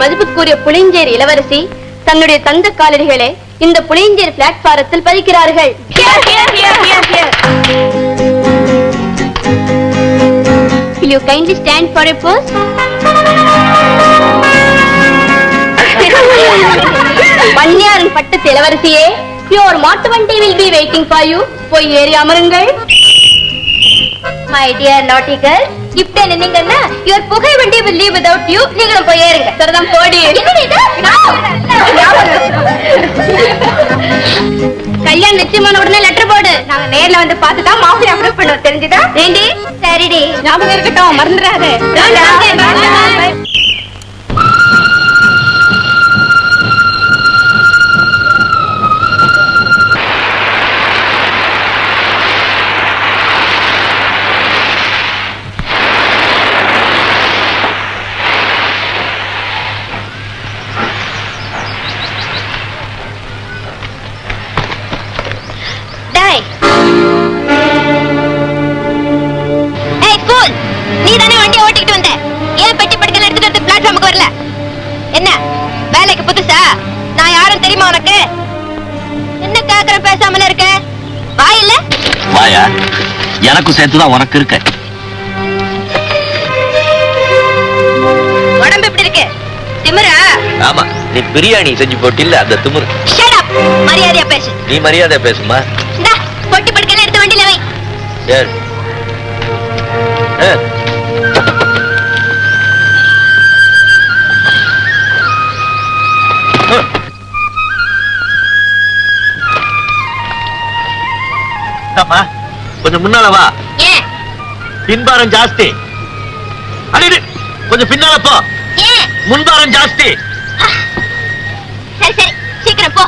மதிப்புக்குரிய புளிஞ்சேரி இளவரசி தன்னுடைய தந்த காலடிகளை இந்த புளிஞ்சேரி பிளாட்பாரத்தில் பதிக்கிறார்கள். Will you kindly stand for a pose? பன்னியாரின் பட்டத்து இளவரசியே your மாட்டு வண்டி will be waiting for you. போய் ஏறி அமருங்கள். மை டியர் நாட்டி கேர்ள் இப்ப நின்னீங்கன்னா your புகை வண்டி will leave without you. நீங்களும் போய் ஏறுங்க. சரிதான் போடி. கல்யாணம் நிச்சயமான உடனே லெட்டர் போடு. நாங்க நேர்ல வந்து பார்த்து தான் மாப்பிள்ளை அப்ரூவ் பண்ணுவோம் தெரிஞ்சுதா? ஏண்டி? சரிடி. ஞாபகம் இருக்கட்டும். மறந்துடாத. புதுசா? நான் யாரும் தெரியுமா உனக்கு? என்ன கேக்குற பேசாமல இருக்க? வாயில்ல வாயா? எனக்கும் சேர்த்துதான் உனக்கு இருக்க. உடம்பு இப்படி இருக்கு? திமிரா? ஆமா நீ பிரியாணி செஞ்சு போட்டில்ல அந்த திமிரு. ஷட் அப் மரியாதையா பேசு. நீ மரியாதை பேசுமா இந்தா பொட்டி எடுத்து வண்டியில வை. சரி அம்மா, கொஞ்சம் முன்னால வா. பின்பாரம் ஜாஸ்தி. அடிடு கொஞ்சம் பின்னால போ. முன்பாரம் ஜாஸ்தி. சரி சரி. சீக்கிரம் போ.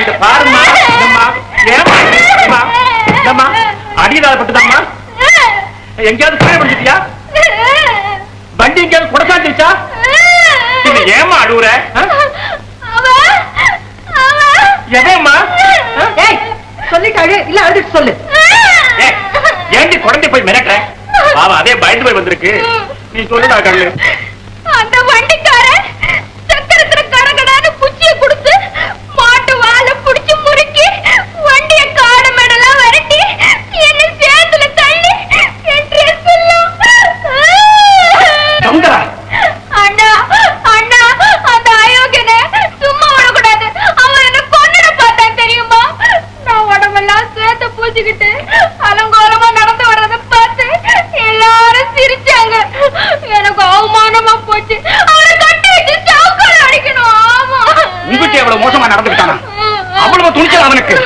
இத பாரும்மா. இந்தம்மா, ஏம்மா? இந்தம்மா, இந்தம்மா, அடியில பட்டுதாம்மா? எங்கேயாவது கீழே விழுந்துட்டியா? வண்டி எங்கேயாவது குடசாஞ்சிருச்சா? பின்ன ஏம்மா அழுவுற? ஆ? எவன்மா? ஆ? சொல்லிட்டாரு இல்ல அழுதுட்டு சொல்லு ஏய், ஏண்டி குழந்தை போய் மிரட்டுற? பாவம், அதே பயந்து போய் வந்திருக்கு நீ சொல்லுடா கண்ணு அந்த வண்டிக்காரன் சக்கரத்துல கடகடான்னு குச்சியை கொடுத்து மாட்டு வாழை புடிச்சு முறுக்கி வண்டிய காடு மேடெல்லாம் வரட்டி என்ன சேத்துல தள்ளி என் ட்ரெஸ் எல்லாம் சவுந்தரா அண்ணா அண்ணா அந்த அயோக்கியனை சும்மா விடக்கூடாது அவன் என்ன கொன்னுட பார்த்தான் தெரியுமா நான் உடம்பெல்லாம் சேத்த பூச்சிக்கிட்டு அலங்கோலமா நடந்து வர்றத பார்த்து எல்லாரும் சிரிச்சாங்க எனக்கு அவமானமா போச்சு அவனை கட்டி வச்சு சாவுக்கால அடிக்கணும் ஆமா உங்ககிட்ட எவ்வளவு மோசமா நடந்துக்கிட்டானா அவ்வளவு துணிச்சல் அவனுக்கு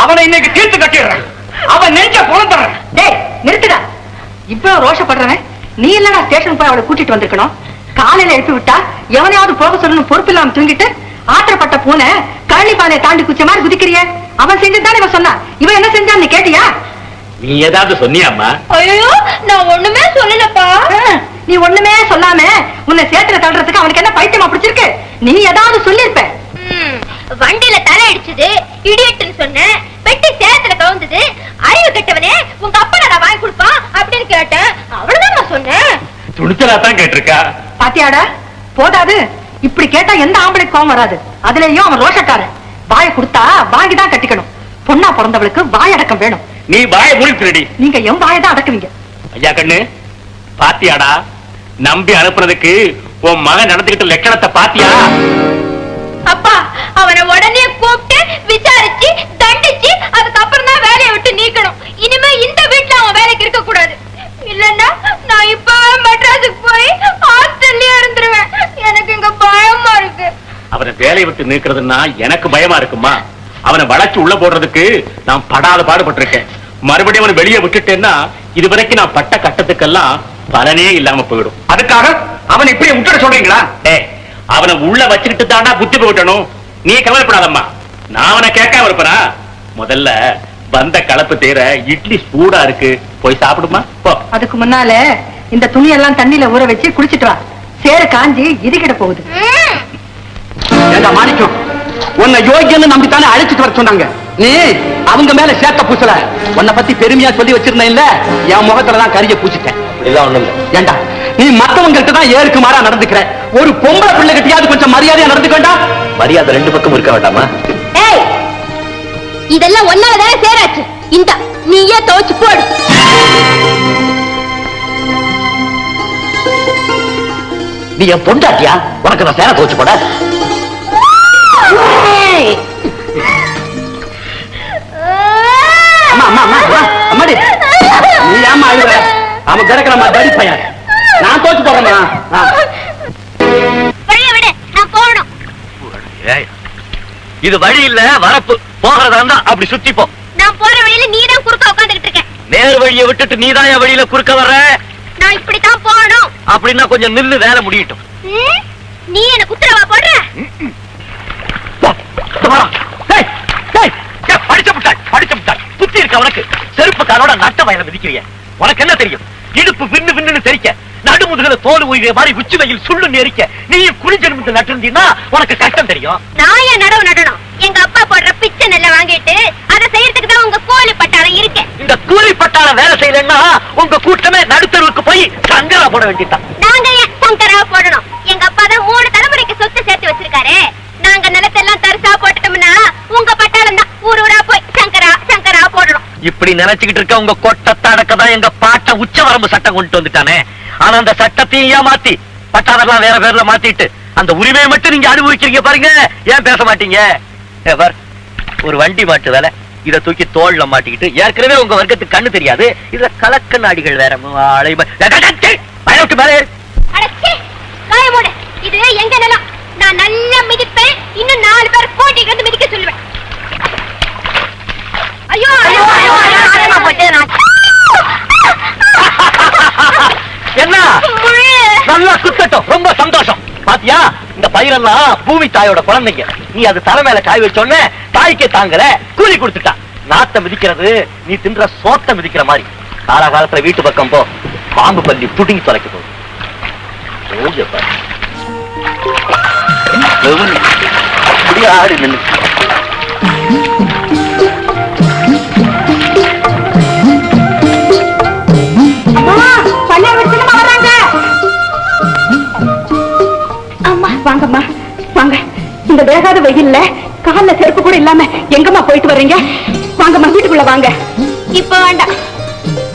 அவனை இன்னைக்கு தீர்த்து கட்டிடுறேன் அவன் நெஞ்ச புலந்துடுறேன் டேய் நிறுத்துடா இவ்வளவு ரோஷப்படுறவன் நீ இல்லடா ஸ்டேஷன் போய் அவளை கூட்டிட்டு வந்திருக்கணும். காலையில எழுப்பி விட்டா எவனையாவது போக சொல்லணும் பொறுப்பு இல்லாம தூங்கிட்டு ஆத்திரப்பட்ட பூனை கழனி பாதையை தாண்டி குச்ச மாதிரி குதிக்கிறிய? அவன் செஞ்சதுதான் இவன் சொன்னான். இவன் என்ன செஞ்சான் நீ கேட்டியா? நீ ஏதாவது சொன்னியாம்மா? ஐயோ நான் ஒண்ணுமே சொல்லலப்பா. நீ ஒண்ணுமே சொல்லாம உன்னை சேத்துல தள்ளுறதுக்கு அவனுக்கு என்ன பைத்தியமா பிடிச்சிருக்கு? நீ ஏதாவது சொல்லிருப்ப. ம், வண்டியில தலை அடிச்சது இடியட்டுன்னு சொன்னேன். பெட்டி சேத்துல கவுந்தது அறிவு உங்க அப்பா நான் வாங்கி கொடுப்பான் அப்படின்னு கேட்டேன். அவ்வளவுதான் நான் சொன்னேன். துணிச்சலா தான் கேட்டிருக்கா? பாத்தியாடா போதாது. இப்படி கேட்டா எந்த ஆம்பளை கோவம் வராது? அதுலயும் அவன் ரோஷக்காரன். வாயை கொடுத்தா வாங்கி தான் கட்டிக்கணும். பொண்ணா பிறந்தவளுக்கு வாய் அடக்கம் வேணும். நீ வாய முடிச்சுடி நீங்க என் வாயை தான் அடக்குவீங்க. ஐயா கண்ணு பாத்தியாடா? நம்பி அனுப்புறதுக்கு உன் மகன் நடந்துகிட்ட லட்சணத்தை பாத்தியா? அப்பா அவனை உடனே கூப்பிட்டு விசாரிச்சு தண்டிச்சு அதுக்கப்புறம் தான் வேலையை விட்டு நீக்கணும். இனிமே இந்த வீட்டுல அவன் வேலைக்கு இருக்க கூடாது இல்லன்னா நான் இப்பவே மெட்ராஸுக்கு போய் ஹாஸ்டல்லயே இருந்துருவேன். எனக்கு இங்க பயமா இருக்கு. அவனை வேலையை விட்டு நீக்கிறதுன்னா எனக்கு பயமா இருக்குமா? அவனை வளைச்சு உள்ள போடுறதுக்கு நான் படாத பாடுபட்டிருக்கேன். மறுபடியும் அவனை வெளியே விட்டுட்டேன்னா இதுவரைக்கும் நான் பட்ட கட்டத்துக்கெல்லாம் பலனே இல்லாம போயிடும். அதுக்காக அவனை இப்படி விட்டுட சொல்றீங்களா? அவனை உள்ள வச்சுக்கிட்டு தாண்டா புத்தி போட்டணும் நீ கவலைப்படாதம்மா. நான் அவனை கேட்காம இருப்பனா? முதல்ல வந்த கலப்பு தீர இட்லி சூடா இருக்கு. போய் சாப்பிடுமா? போ. அதுக்கு முன்னால இந்த துணியெல்லாம் தண்ணியில ஊற வச்சு குளிச்சிட்டு வா. சேர காஞ்சி இறுகிட போகுது. மாணிக்கம் உன்னை யோகியன்னு நம்பித்தானே அழைச்சிட்டு வர சொன்னாங்க. நீ அவங்க மேல சேர்த்த பூசல. உன்னை பத்தி பெருமையா சொல்லி வச்சிருந்தேன் இல்ல என் முகத்துல தான் கரிய பூச்சிட்டேன் இதெல்லாம் ஒண்ணும் இல்ல. ஏண்டா நீ மத்தவங்கள்ட்ட தான் ஏருக்கு மாறா நடந்துக்கிற. ஒரு பொம்பளை பிள்ளை கிட்டயாவது கொஞ்சம் மரியாதையா நடந்துக்க வேண்டாம் மரியாதை ரெண்டு பக்கம் இருக்க வேண்டாமா? ஏய் இதெல்லாம் ஒன்னால தானே சேராச்சு. இந்த நீயே துவச்சு போடு. நீ என் பொண்டாட்டியா? உனக்கு நான் சேர தோச்சு போட. நீ ஏமா அவன் கிடக்குறமா தடி பையன். நான் தோச்சு போறேம்மா இது வழி இல்ல வரப்பு. போகிறதா இருந்தா அப்படி சுத்தி போ. நான் போற வழியில நீ தான் குறுக்க உட்காந்துக்கிட்டு இருக்க நேர் வழியை விட்டுட்டு நீதான் என் வழியில குறுக்க வர்ற? நான் போகணும் அப்படின்னா கொஞ்சம் நில்லு வேலை முடியட்டும்? நீ எனக்கு உத்தரவா போடுற? படிச்ச முட்டாள், படிச்ச முட்டாள். புத்தி இருக்க உனக்கு? செருப்பு காலோட நட்ட வயல மிதிக்கிறிய. உனக்கு என்ன தெரியும்? இடுப்பு விண்ணு விண்ணுன்னு தெரிக்க நடு முதுகுல தோல் உயிரை மாதிரி உச்சி வெயில் சுள்ளு நெரிக்க. நீயும் குளிஞ்செலும்பு நட்டிருந்தீன்னா உனக்கு கஷ்டம் தெரியும். நான் ஏன் நடவு நடணும்? எங்க அப்பா போடுற பிச்சை நெல்ல வாங்கிட்டு அதை செய்யறதுக்கு தான் உங்க கோழி பட்டாளம் இருக்கேன் கூலி பட்டாள வேலை செய்யலன்னா உங்க கூட்டமே நடுத்தருவுக்கு போய் சங்கரா போட வேண்டியதான் நாங்க ஏன் சங்கரா போடணும்? எங்க அப்பா தான் மூணு தலைமுறைக்கு சொத்து சேர்த்து வச்சிருக்காரு. நாங்க நிலத்தெல்லாம் தரிசா போட்டுட்டோம்னா உங்க பட்டாளம் தான் ஊர் ஊரா போய் சங்கரா சங்கரா போடணும். இப்படி நினைச்சுக்கிட்டு இருக்க உங்க கொட்டத்தை அடக்க தான் எங்க பாட்ட உச்சவரம்பு சட்டம் கொண்டு வந்துட்டானே. ஆனா அந்த சட்டத்தையும் ஏமாத்தி பட்டாளெல்லாம் வேற பேர்ல மாத்திட்டு அந்த உரிமையை மட்டும் நீங்க அனுபவிக்கிறீங்க பாருங்க. ஏன் பேச மாட்டீங்க? ஒரு வண்டி மாட்டு வேலை. இத தூக்கி தோல்ல மாட்டிக்கிட்டு ஏற்கனவே உங்க வர்க்கத்துக்கு கண்ணு தெரியாது இதுல கலக்க நாடிகள் வேற மேலே இது எங்க நிலம் நான் நல்லா மிதிப்பேன் இன்னும் நாலு பேர் போட்டிட்டு வந்து மிதிக்க சொல்லுவேன் ஐயோ ஐயோ ஐயோ என்ன நல்லா குத்தட்டும் ரொம்ப சந்தோஷம் பாத்தியா இந்த பயிரெல்லாம் பூமி தாயோட குழந்தைங்க நீ அது தலை மேல காய் வச்சோடனே தாய்க்கே தாங்கல கூலி கொடுத்துட்டா நாத்த மிதிக்கிறது நீ தின்ற சோத்த மிதிக்கிற மாதிரி. காலகாலத்துல வீட்டு பக்கம் போ. பாம்பு பள்ளி புடுங்கி தொலைக்க போகுது ஆடி வாங்கம்மா. வாங்க. இந்த வேகாத வெயில்ல கால்ல செருப்பு கூட இல்லாம எங்கம்மா போயிட்டு வர்றீங்க வாங்கம்மா வீட்டுக்குள்ள வாங்க இப்ப வேண்டாம்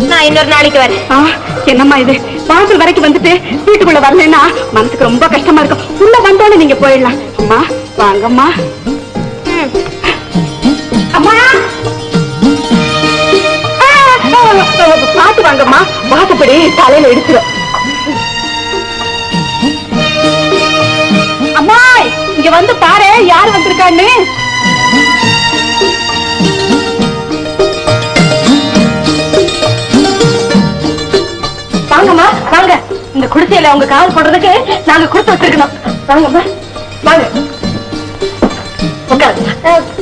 நான் இன்னொரு நாளைக்கு வரேன் என்னம்மா இது வாசல் வரைக்கும் வந்துட்டு வீட்டுக்குள்ள வரலன்னா மனசுக்கு ரொம்ப கஷ்டமா இருக்கும் உள்ள வந்தோன்னு நீங்க போயிடலாம் அம்மா வாங்கம்மா. அம்மா பாத்து வாங்கம்மா வாசப்படி தலையில இடிச்சிடும் வந்திருக்கான்னு வாங்கம்மா வாங்க. இந்த குடிசையில உங்க கால் போடுறதுக்கு நாங்க கொடுத்து வச்சிருக்கணும். வாங்கம்மா வாங்க.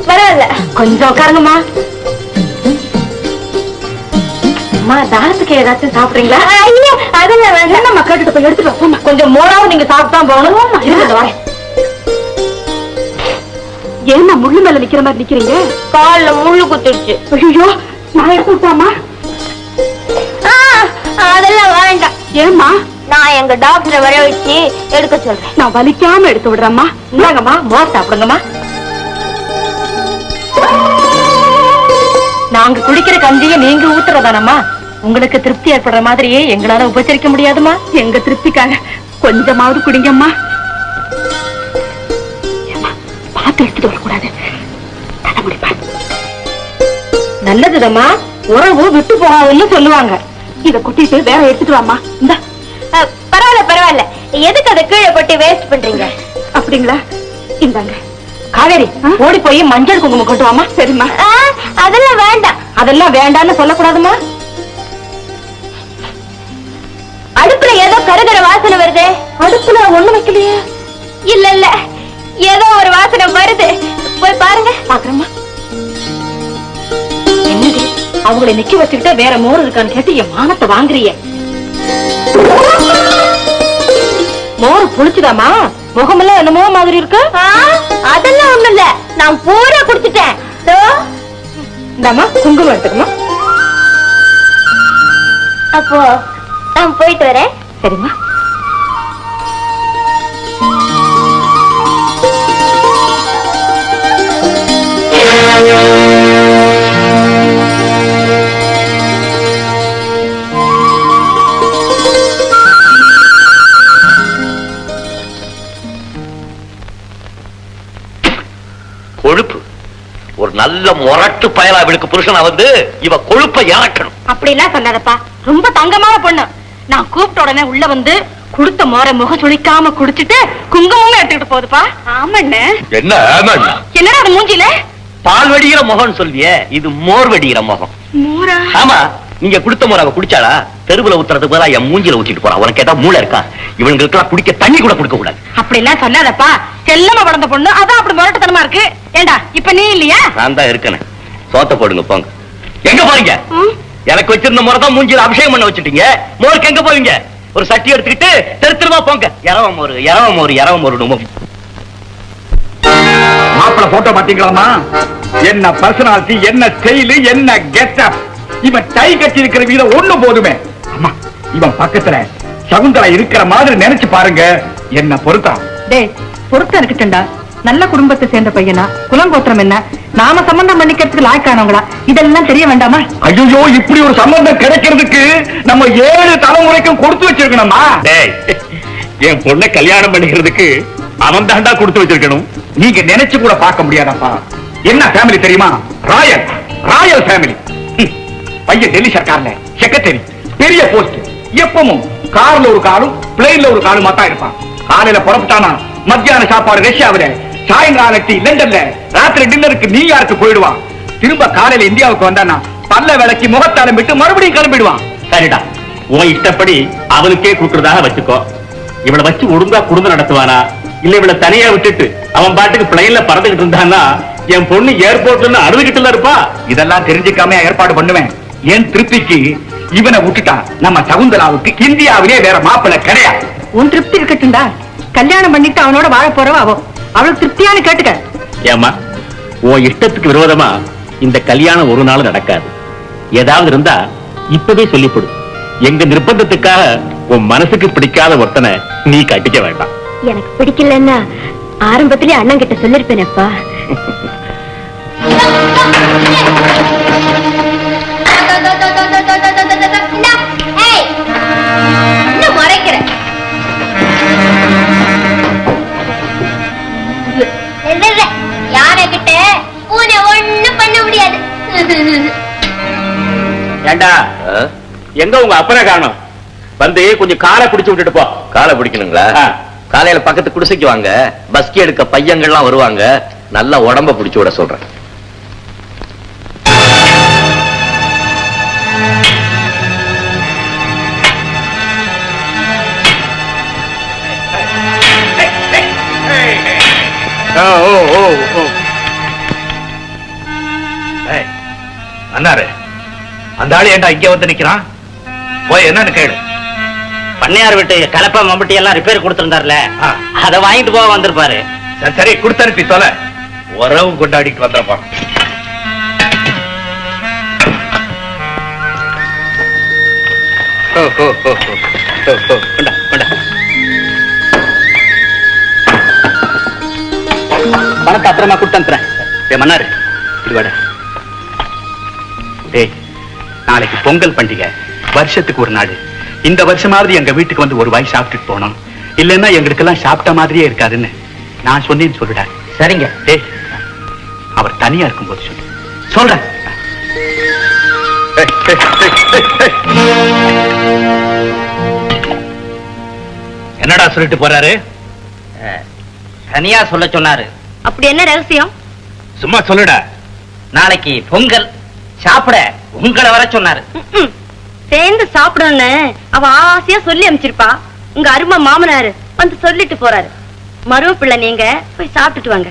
பரவாயில்ல. கொஞ்சம் உட்காருங்கம்மா. அம்மா தாரத்துக்கு ஏதாச்சும் சாப்பிடுறீங்களா? ஐயோ அதெல்லாம் வேண்டாம். என்னம்மா கேட்டுட்டு போய் எடுத்துட்டு. கொஞ்சம் மோராவும் நீங்க சாப்பிட்டு போகணும். இருங்க வரேன் ஏன்னா முள்ளு மேல நிக்கிற மாதிரி நிக்கிறீங்க? கால்ல முள்ளு குத்திடுச்சு. ஐயோ நான் எடுத்து விட்டாமா? அதெல்லாம் வேண்டாம். ஏம்மா? நான் எங்க டாக்டரை வர வச்சு எடுக்க சொல்றேன். நான் வலிக்காம எடுத்து விடுறேம்மா. இந்தாங்கம்மா மோர் சாப்பிடுங்கம்மா. நாங்க குடிக்கிற கஞ்சியை நீங்க ஊத்துறதானம்மா? உங்களுக்கு திருப்தி ஏற்படுற மாதிரியே எங்களால உபசரிக்க முடியாதுமா எங்க திருப்திக்காக கொஞ்சமாவது குடிங்கம்மா. பார்த்து எடுத்துட்டு வரக்கூடாது. தலைமுடி பார்த்து நல்லதுதம்மா உறவு விட்டு போகாதுன்னு சொல்லுவாங்க. இத கொட்டிட்டு வேற எடுத்துட்டு வாம்மா. இந்தா. அஹ், பரவாயில்ல பரவாயில்ல. எதுக்கு அதை கீழே கொட்டி வேஸ்ட் பண்றீங்க? அப்படிங்களா? இந்தாங்க. காவேரி ஓடி போய் மஞ்சள் குங்குமம் கொண்டு வாமா சரிம்மா. அதெல்லாம் வேண்டாம். அதெல்லாம் வேண்டாம்னு சொல்லக்கூடாதுமா அடுப்புல ஏதோ கருகிற வாசனை வருதே. அடுப்புல ஒண்ணு வைக்கலையே. இல்ல இல்ல. ஏதோ ஒரு வாசனை வருது. போய் பாருங்க. பாக்குறேம்மா. என்னது? அவங்களை நிக்க வச்சுக்கிட்ட வேற மோர் இருக்கான்னு கேட்டு என் மானத்தை வாங்குறிய மோர் புளிச்சுதாமா முகமெல்லாம் என்னமோ மாதிரி இருக்கு. அதெல்லாம் ஒண்ணும் இல்ல. நான் பூரா குடிச்சிட்டேன். இதோ, இந்தாம்மா குங்குமம் எடுத்துக்கணும் அப்போ நான் போயிட்டு வரேன். சரிம்மா. கொழுப்பு. ஒரு நல்ல முரட்டு பயலா இவளுக்கு புருஷனா வந்து இவ கொழுப்பை இறக்கணும். அப்படிலாம் சொல்லாதப்பா. ரொம்ப தங்கமான பொண்ணு. நான் கூப்பிட்ட உடனே உள்ள வந்து கொடுத்த மோரை முகம் சுளிக்காம குடிச்சிட்டு குங்குமமும் எடுத்துக்கிட்டு போகுதுப்பா. ஆமாண்ணே. என்ன? என்னடா அது மூஞ்சில பால் வடிகிற முகம் சொல்வியே இது மோர் வடிகிற முகம். ஆமா நீங்க குடுத்த முறை அவ குடிச்சாளா? தெருவுல ஊத்துறதுக்கு பதிலா என் மூஞ்சில ஊத்திட்டு போறா. உனக்கு ஏதாவது மூளை இருக்கா? இவங்களுக்கு குடிக்க தண்ணி கூட கொடுக்க கூடாது. அப்படிலாம் சொல்லாதப்பா. செல்லமா வளர்ந்த பொண்ணு அதான் அப்படி முரட்டுத்தனமா இருக்கு. ஏண்டா இப்ப நீ இல்லையா? நான் தான் இருக்கேன். சோத்த போடுங்க போங்க. எங்க போறீங்க? எனக்கு வச்சிருந்த முறை தான் மூஞ்சில அபிஷேகம் பண்ண வச்சுட்டீங்க. மோருக்கு எங்க போவீங்க? ஒரு சட்டி எடுத்துக்கிட்டு தெரு தெருவா போங்க. இரவ மோர் இரவ மோர் இரவ மோர் மாப்பிள போட்டோ பாத்தீங்களாமா என்ன பர்சனாலிட்டி என்ன ஸ்டைலு என்ன கெட்டப் இவன் டை கட்டி இருக்கிற வீதம் ஒண்ணு போதுமே. அம்மா இவன் பக்கத்துல சகுந்தலா இருக்கிற மாதிரி நினைச்சு பாருங்க. என்ன பொருத்தம்? டேய் பொறுத்த இருக்கட்டும்டா. நல்ல குடும்பத்தை சேர்ந்த பையனா? குலங்கோத்திரம் என்ன? நாம சம்பந்தம் பண்ணிக்கிறதுக்கு லாய்க்கானவங்களா? இதெல்லாம் தெரிய வேண்டாமா? ஐயோ இப்படி ஒரு சம்பந்தம் கிடைக்கிறதுக்கு நம்ம ஏழு தலைமுறைக்கும் கொடுத்து வச்சிருக்கணுமா டேய் என் பொண்ணை கல்யாணம் பண்ணிக்கிறதுக்கு அவன் தாண்டா கொடுத்து வச்சிருக்கணும். நீங்க நினைச்சு கூட பார்க்க முடியாதப்பா. என்ன ஃபேமிலி தெரியுமா? ராயல். ராயல் ஃபேமிலி பையன் டெல்லி சர்க்கார்ல செக்ரட்டரி பெரிய போஸ்ட் எப்பவும் கார்ல ஒரு காலும் பிளேன்ல ஒரு காலும் மாத்தா இருப்பான். காலையில புறப்பட்டானா மத்தியான சாப்பாடு ரஷ்யாவில சாயங்காலம் டீ லண்டன்ல ராத்திரி டின்னருக்கு நியூயார்க்கு போயிடுவான். திரும்ப காலையில இந்தியாவுக்கு வந்தானா பல்ல விளக்கி முகத்தாலம் விட்டு மறுபடியும் கிளம்பிடுவான். சரிடா. உன் இஷ்டப்படி அவனுக்கே கூட்டுறதாக வச்சுக்கோ. இவளை வச்சு ஒழுங்கா குடும்பம் நடத்துவானா? இல்ல இவளை தனியா விட்டுட்டு அவன் பாட்டுக்கு பிளைன்ல பறந்துகிட்டு இருந்தானா என் பொண்ணு ஏர்போர்ட்ல அழுதுகிட்டுல இருப்பா. இதெல்லாம் தெரிஞ்சுக்காம ஏற்பாடு பண்ணுவேன். என் திருப்திக்கு இவனை விட்டுட்டா நம்ம சகுந்தலாவுக்கு இந்தியாவிலே வேற மாப்பிள்ளை கிடையாது. உன் திருப்தி இருக்கட்டும்டா. கல்யாணம் பண்ணிட்டு அவனோட வாழ போறவ அவ அவளுக்கு திருப்தியான்னு கேட்டுக்க. ஏமா உன் இஷ்டத்துக்கு விரோதமா இந்த கல்யாணம் ஒரு நாள் நடக்காது. ஏதாவது இருந்தா இப்பவே சொல்லிப்படு எங்க நிர்பந்தத்துக்காக உன் மனசுக்கு பிடிக்காத ஒருத்தனை நீ கட்டிக்க வேண்டாம். எனக்கு பிடிக்கலன்னா ஆரம்பத்திலே அண்ணன் கிட்ட சொல்லிருப்பேனப்பா. யானை கிட்ட பூனை ஒண்ணும் பண்ண முடியாது ஏண்டா எங்க உங்க அப்பனை காணோம்? வந்து கொஞ்சம் காலை பிடிச்சு விட்டுட்டு போ. காலை பிடிக்கணுங்களா. காலையில பக்கத்து குடிசைக்கு வாங்க. பஸ்கி எடுக்க பையங்கள்லாம் வருவாங்க. நல்லா உடம்ப பிடிச்சு விட சொல்றேன். அண்ணாரு அந்த ஆளு ஏன்டா இங்க வந்து நிக்கிறான்? போய் என்னன்னு கேளு. பண்ணையார் வீட்டு கலப்பை மம்பட்டி எல்லாம் ரிப்பேர் கொடுத்திருந்தாருல. அதை வாங்கிட்டு போக வந்திருப்பாரு. சரி, சரி கொடுத்தனுப்பி சொல்ல உறவு கொண்டாடிட்டு கொண்டா. பணத்தை அப்புறமா கொடுத்து அனுப்புறேன். மன்னாரு இது வாடா. டேய் நாளைக்கு பொங்கல் பண்டிகை. வருஷத்துக்கு ஒரு நாள். இந்த வருஷமாவது எங்க வீட்டுக்கு வந்து ஒரு வாய் சாப்பிட்டுட்டு போனோம் இல்லைன்னா எங்களுக்கெல்லாம் சாப்பிட்ட மாதிரியே இருக்காதுன்னு நான் சொன்னேன்னு சொல்லுடா சரிங்க. டேய் அவர் தனியா இருக்கும்போது சொல்லு. சொல்றேன். என்னடா சொல்லிட்டு போறாரு? தனியா சொல்ல சொன்னாரு. அப்படி என்ன ரகசியம்? சும்மா சொல்லுடா. நாளைக்கு பொங்கல். சாப்பிட உங்களை வர சொன்னாரு. சேர்ந்து சாப்பிடணும்னு அவ ஆசையா சொல்லி அனுப்பிச்சிருப்பா உங்க அருமை மாமனாரு வந்து சொல்லிட்டு போறாரு. மருவ பிள்ளை நீங்க போய் சாப்பிட்டுட்டு வாங்க.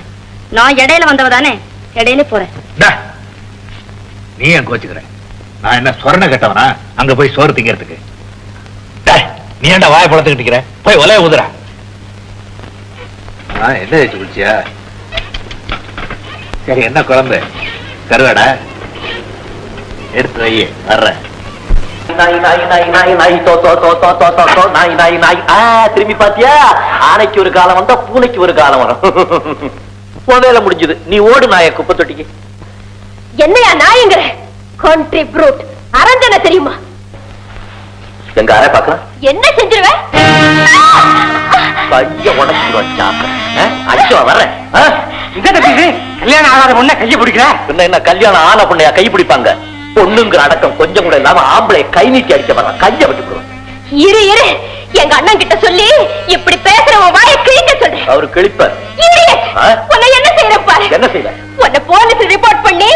நான் இடையில வந்தவ தானே இடையில போறேன். நீ ஏன் கோச்சுக்கிற? நான் என்ன சொரண கட்டவனா? அங்க போய் சோறு திங்கிறதுக்கு. நீ ஏன்டா வாய பழத்துக்கிட்டு இருக்கிற? போய் ஒலைய ஊதுறா என்ன வச்சு குளிச்சியா? சரி என்ன குழம்பு? கருவாடா? எடுத்து வை வர்றேன். நாய் நாய் நாய் நாய் நாய் தோ தோ தோ தோ தோ தோ தோ நாய் நாய் நாய் ஆ திரும்பி பாத்தியா ஆனைக்கு ஒரு காலம் வந்தா பூனைக்கு ஒரு காலம் வரும் உன் முடிஞ்சது நீ ஓடு நாய குப்பை தொட்டிக்கு என்னையா நாயங்கிற கண்ட்ரி ப்ரூட் அரஞ்சன தெரியுமா எங்க அரை பாக்கலாம் என்ன செஞ்சிருவேன் கைய உடச்சு வச்சாக்க அடிச்சு வர்றேன்? இந்த கல்யாணம் ஆகாத பொண்ணை கையை பிடிக்கிற பின்ன என்ன கல்யாணம் ஆன பொண்ணையா கை பிடிப்பாங்க பொண்ணுங்கிற அடக்கம் கொஞ்சம் கூட இல்லாம ஆம்பளை கை நீட்டி அடிக்க வர்றான் கைய விட்டு இரு இரு. எங்க அண்ணன் கிட்ட சொல்லி இப்படி பேசுற வாயை கிழிக்க சொல்றேன் அவரு கிழிப்பார்? உன்னை என்ன செய்யற பாரு என்ன செய்வ உன்னை போலீஸ் ரிப்போர்ட் பண்ணி.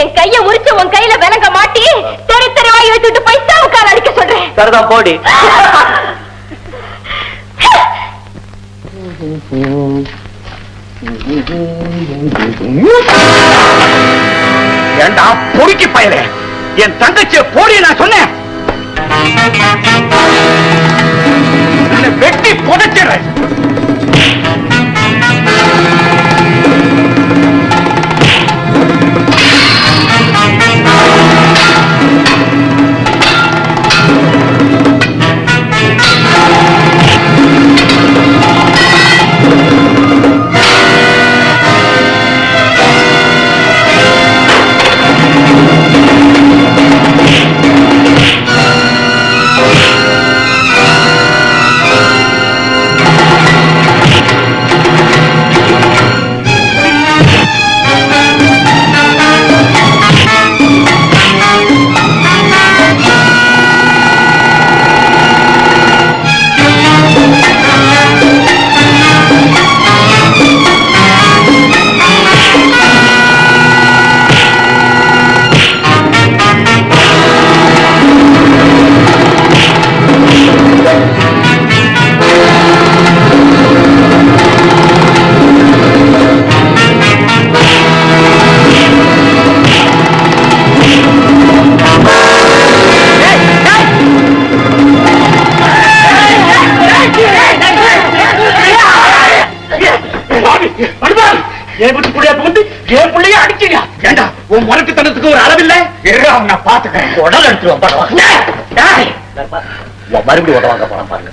என் கைய உரிச்சு உன் கையில விலங்க மாட்டி தெரு தெருவாய் வச்சுட்டு போய் சாவுக்கால் அடிக்க சொல்றேன். சரிதான் போடி. ஏண்டா பொறுக்கி பயலே. என் தங்கச்சிய போடி நான் சொன்னேன். வெட்டி புதைச்சிடுறேன். நான் பாத்துக்கிறேன். உடல் எடுத்துருவோம் டேய், மறுபடியும் உதவாங்க போறான் பாருங்க.